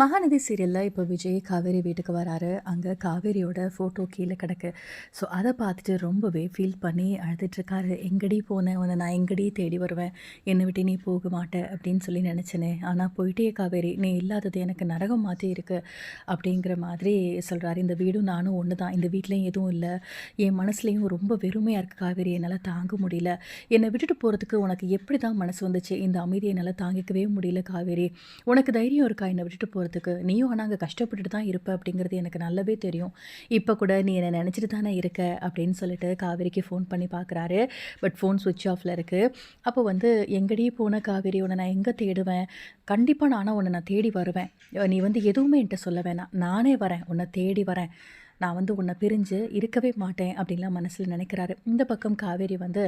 மகாநதி சீரியலில் இப்போ விஜய் காவேரி வீட்டுக்கு வராரு. அங்கே காவேரியோட ஃபோட்டோ கீழே கிடக்கு. ஸோ அதை பார்த்துட்டு ரொம்பவே ஃபீல் பண்ணி அழுதுட்ருக்காரு எங்கடி போனேன் உன்னை நான் எங்கடி தேடி வருவேன்? என்னை விட்டு நீ போக மாட்டேன் அப்படின்னு சொல்லி நினச்சினே. ஆனால் போயிட்டே காவேரி நீ இல்லாதது எனக்கு நரகம் மாற்றி இருக்குது அப்படிங்கிற மாதிரி சொல்கிறாரு இந்த வீடும் நானும் ஒன்று தான். இந்த வீட்லேயும் எதுவும் இல்லை. என் மனசுலேயும் ரொம்ப வெறுமையாக இருக்குது காவேரி. என்னால் தாங்க முடியல. என்னை விட்டுட்டு போகிறதுக்கு உனக்கு எப்படி தான் மனசு வந்துச்சு? இந்த அமைதியை என்னால் தாங்கிக்கவே முடியல காவேரி. உனக்கு தைரியம் இருக்கா? என்னை விட்டுட்டு போகிற போகிறதுக்கு நீயும் ஆனால் அங்கே கஷ்டப்பட்டுட்டு தான் இருப்ப அப்படிங்கிறது எனக்கு நல்லாவே தெரியும். இப்போ கூட நீ என்னை நினச்சிட்டு தானே இருக்க அப்படின்னு சொல்லிட்டு காவேரிக்கு ஃபோன் பண்ணி பார்க்குறாரு பட் ஃபோன் சுவிட்ச் ஆஃபில் இருக்குது அப்போ வந்து எங்கடி போன காவேரி உன்னை நான் எங்கே தேடுவேன்? கண்டிப்பாக நானும் உன்னை நான் தேடி வருவேன். நீ வந்து எதுவுமே என்கிட்ட சொல்ல வேணாம். நானே வரேன். உன்னை தேடி வரேன். நான் வந்து உன்னை பிரிஞ்சு இருக்கவே மாட்டேன் அப்படின்லாம் மனசில் நினைக்கிறாரு. இந்த பக்கம் காவேரி வந்து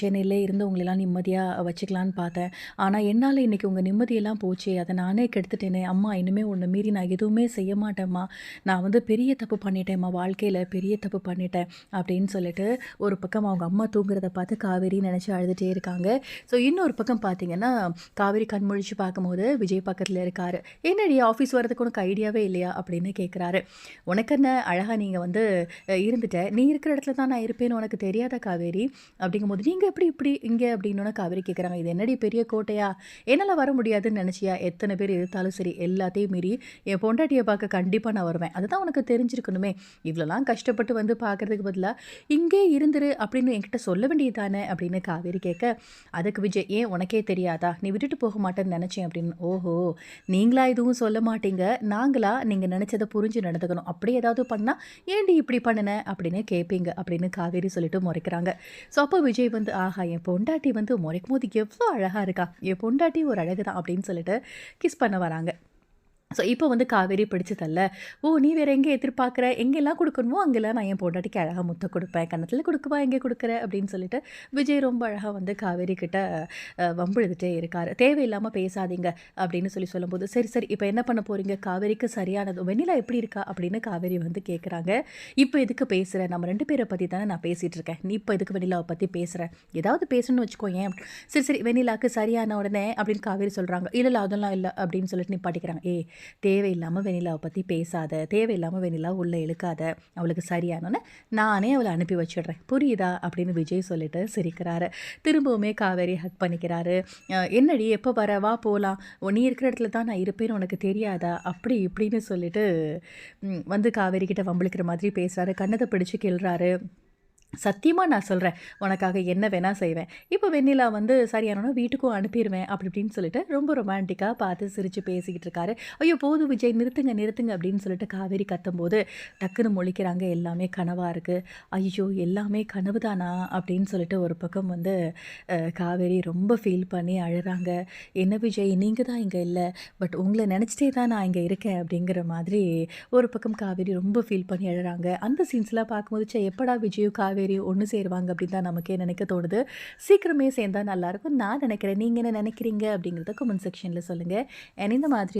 சென்னையிலே இருந்து உங்களெல்லாம் நிம்மதியாக வச்சுக்கலான்னு பார்த்தேன். ஆனால் என்னால் இன்றைக்கி உங்கள் நிம்மதியெல்லாம் போச்சே அதை நானே கெடுத்துட்டேனே அம்மா இனிமேல் உன்னை மீறி நான் எதுவுமே செய்ய மாட்டேம்மா. நான் வந்து பெரிய தப்பு பண்ணிட்டேம்மா வாழ்க்கையில் பெரிய தப்பு பண்ணிட்டேன் அப்படின்னு சொல்லிட்டு ஒரு பக்கம் அவங்க அம்மா தூங்குறத பார்த்து காவேரி நினச்சி அழுதுகிட்டே இருக்காங்க. ஸோ இன்னொரு பக்கம் பார்த்தீங்கன்னா காவேரி கண்முழிச்சு பார்க்கும்போது விஜய் பக்கத்தில் இருக்காரு. என்னடி ஆஃபீஸ் வரதுக்கு உனக்கு ஐடியாவே இல்லையா அப்படின்னு கேட்குறாரு உனக்கு என்ன அழகாக நீங்கள் வந்து இருந்துட்ட. நீ இருக்கிற இடத்துல தான் நான் இருப்பேன்னு உனக்கு தெரியாத காவேரி அப்படிங்கும்போது நீங்கள் எப்படி இப்படி இங்கே அப்படின்னு காவேரி கேட்குறாங்க இது என்னடி பெரிய கோட்டையா? என்னால் வர முடியாதுன்னு நினச்சியா? எத்தனை பேர் எதிர்த்தாலும் சரி எல்லாத்தையும் மீறி என் பொண்டாட்டியை பார்க்க கண்டிப்பாக நான் வருவேன். அதுதான் உனக்கு தெரிஞ்சிருக்கணுமே. இவ்வளோலாம் கஷ்டப்பட்டு வந்து பார்க்கறதுக்கு பதிலாக இங்கே இருந்துரு அப்படின்னு என்கிட்ட சொல்ல வேண்டியது தானே அப்படின்னு காவேரி கேட்க அதுக்கு விஜய் ஏன் உனக்கே தெரியாதா? நீ விட்டுட்டு போக மாட்டேன்னு நினச்சேன் அப்படின்னு. ஓஹோ நீங்களா எதுவும் சொல்ல மாட்டீங்க. நாங்களா நீங்கள் நினச்சதை புரிஞ்சு நடந்துக்கணும். அப்படி ஏதாவது பண்ணால் ஏன்டி இப்படி பண்ணின? அப்படின்னு கேட்பீங்க அப்படின்னு காவேரி சொல்லிட்டு முறைக்கிறாங்க. ஸோ அப்போ விஜய் வந்து ஆஹா என் பொண்டாட்டி வந்து முறைக்கும் போது எவ்வளோ அழகாக இருக்கா? என் பொண்டாட்டி ஒரு அழகு தான் அப்படின்னு சொல்லிட்டு கிஸ் பண்ண வராங்க. ஸோ இப்போ வந்து காவேரி பிடிச்சதல்ல. ஓ நீ வேறு எங்கே எதிர்பார்க்குற? எங்கெல்லாம் கொடுக்கணுமோ அங்கெல்லாம் நான் என் பொண்டாட்டிக்கு அழகாக முத்த கொடுப்பேன். கன்னத்தில் கொடுக்குவா எங்கே கொடுக்குற? அப்படின்னு சொல்லிட்டு விஜய் ரொம்ப அழகாக வந்து காவேரி கிட்ட வம்பிழுதுட்டே இருக்கார். தேவையில்லாமல் பேசாதீங்க அப்படின்னு சொல்லி சொல்லும்போது சரி சரி இப்போ என்ன பண்ண போறீங்க? காவேரிக்கு சரியானது வெண்ணிலா எப்படி இருக்கா? அப்படின்னு காவேரி வந்து கேட்குறாங்க இப்போ எதுக்கு பேசுகிறேன் நம்ம ரெண்டு பேரை பற்றி தானே நான் பேசிகிட்டு இருக்கேன். நீ இப்போ எதுக்கு வெண்ணிலாவை பற்றி பேசுகிறேன் ஏதாவது பேசணும்னு வச்சுக்கோ ஏன் சரி சரி வெண்ணிலாக்கு சரியான உடனே அப்படின்னு காவேரி சொல்கிறாங்க இல்லை இல்லை அதெல்லாம் இல்லை. அப்படின்னு சொல்லிட்டு நீ பாட்டிக்கிறாங்க ஏ தேவையில்லாமல் வெண்ணிலாவை பற்றி பேசாத தேவையில்லாமல் வெனிலா உள்ளே இழுக்காத அவளுக்கு சரியானோன்னு நானே அவளை அனுப்பி வச்சிடுறேன். புரியுதா? அப்படின்னு விஜய் சொல்லிட்டு சிரிக்கிறாரு. திரும்பவுமே காவேரி ஹக் பண்ணிக்கிறாரு. என்னடி? எப்போ வர? வா போகலாம் நீ இருக்கிற இடத்துல தான் நான் இருப்பேன்னு உனக்கு தெரியாதா? அப்படி இப்படின்னு சொல்லிட்டு வந்து காவேரி கிட்ட வம்பளிக்கிற மாதிரி பேசுகிறாரு கண்ணத்தை பிடிச்சு கிள்றாரு. சத்தியமாக நான் சொல்கிறேன் உனக்காக என்ன வேணால் செய்வேன். இப்போ வெண்ணிலா வந்து சரியானோன்னா வீட்டுக்கும் அனுப்பிடுவேன் அப்படி இப்படின்னு சொல்லிட்டு ரொம்ப ரொமான்டிக்காக பார்த்து சிரித்து பேசிக்கிட்டு இருக்காரு. ஐயோ போது விஜய் நிறுத்துங்க நிறுத்துங்க அப்படின்னு சொல்லிட்டு காவேரி கத்தும்போது டக்குன்னு முழிக்கிறாங்க எல்லாமே கனவாக இருக்குது ஐயோ எல்லாமே கனவு தானா அப்படின்னு சொல்லிட்டு ஒரு பக்கம் வந்து காவேரி ரொம்ப ஃபீல் பண்ணி அழுகிறாங்க என்ன விஜய் நீங்கள் தான் இங்கே இல்லை பட் உங்களை நினச்சிட்டே தான் நான் இங்கே இருக்கேன் அப்படிங்கிற மாதிரி ஒரு பக்கம் காவேரி ரொம்ப ஃபீல் பண்ணி அழுகிறாங்க அந்த சீன்ஸ்லாம் பார்க்கும்போது எப்படா விஜயும் காவேரி ஒன்று சேருவாங்க அப்படின்னு தான் நமக்கே நினைக்க தோணுது. சீக்கிரமே சேர்ந்தா நல்லாயிருக்கும் நான் நினைக்கிறேன். நீங்கள் என்ன நினைக்கிறீங்க அப்படிங்கிறத கமெண்ட் செக்ஷனில் சொல்லுங்கள் இந்த மாதிரி